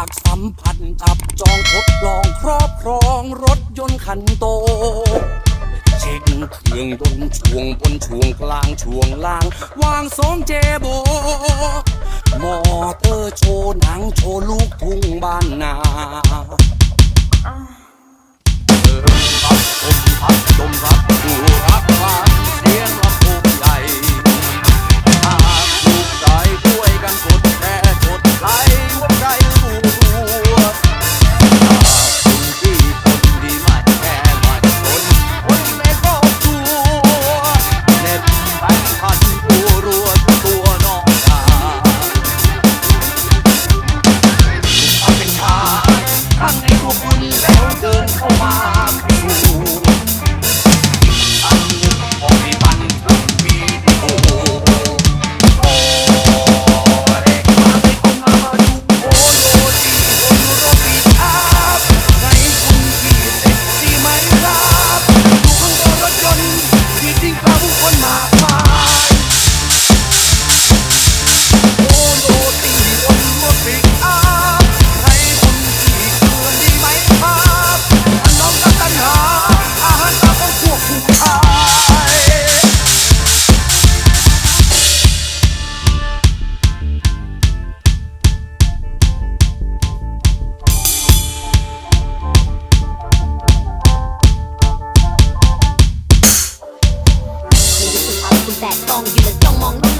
ากสัมผัสจับจองทดลองครอบครองรถยนต์คันโต เช็คเครื่องยนต์ช่วงบนช่วงกลางช่วงล่าง วางสองเจโบ มอเตอร์โชว์หนังโชว์ลูกทุ่งบ้านนา that on you. Don't mong,